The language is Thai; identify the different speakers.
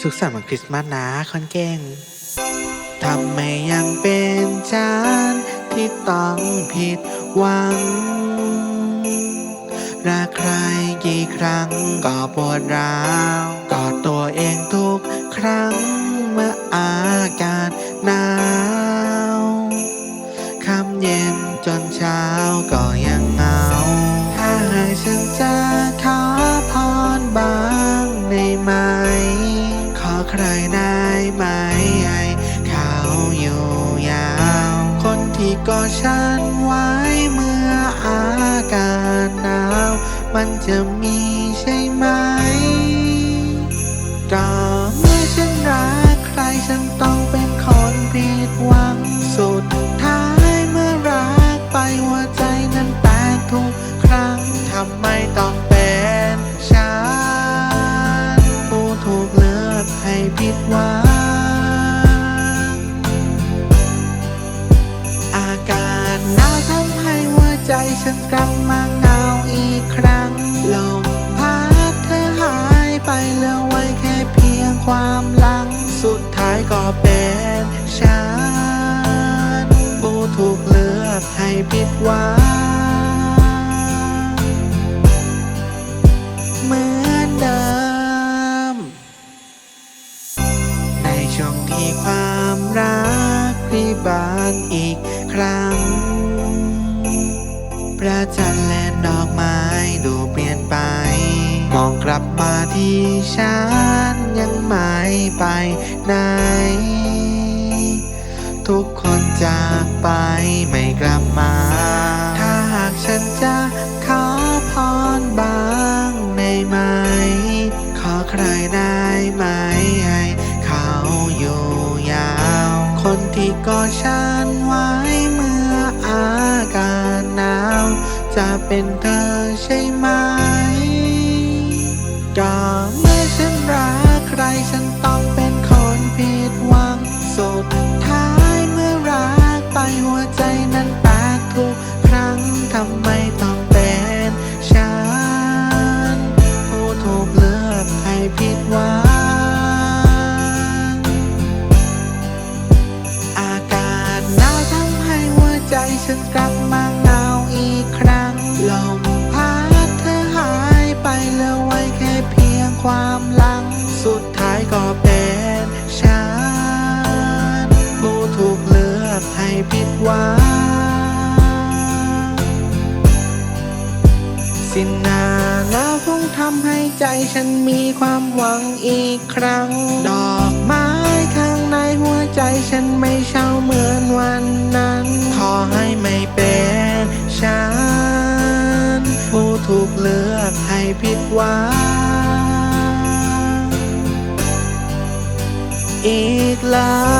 Speaker 1: สุขสันต์วันคริสต์มาสนะคอนเก่งทำไมยังเป็นฉันที่ต้องผิดหวังรักใครกี่ครั้งก็ปวดร้าว กอดฉันไว้เมื่ออากาศหนาว มันจะมีใช่ไหมก็เมื่อฉันรักใครฉันต้องเป็นคนผิดหวังสุดท้ายเมื่อรักไปหัวใจนั้นแตกทุกครั้งทำไมต้องเป็นฉันผู้ถูกเลือกให้ผิดหวัง ฉันกลับมาเหงาอีกครั้งลมพัดเธอหายไปเหลือไว้แค่เพียงความหลัง สุดท้ายก็เป็นฉัน ผู้ถูกเลือกให้ผิดหวังเหมือนเดิม ในช่วงที่ความรักริบานอีกครั้ง พระจันทร์และดอกไม้ดูเปลี่ยนไป มองกลับมาที่ฉันยังไม่ไปไหน ทุกคนจากไปไม่กลับมา ถ้าหากฉันจะขอพรบ้างได้ไหม ขอใครได้ไหมให้เขาอยู่ยาว คนที่กอดฉันไว้เมื่ออากาศ หนาว จะเป็นเธอใช่ไหม ก็เมื่อฉันรักใครฉันต้องเป็นคนผิดหวัง สุดท้ายเมื่อรักไปหัวใจนั้นแตกทุกครั้งทำไมต้องเป็นฉันผู้ถูกเลือกให้ผิดหวังอากาศหนาวทำให้หัวใจฉันกลับมา ความหลังสุดท้ายก็เป็นฉันผู้ถูกเลือกให้ผิดหวังสิ้นนาแล้วคงทำให้ใจฉันมีความหวังอีกครั้ง ดอกไม้ข้างในหัวใจฉันไม่เช่าเหมือนวันนั้น ขอให้ไม่เป็นฉัน ผู้ถูกเลือกให้ผิดหวัง อีกแล้ว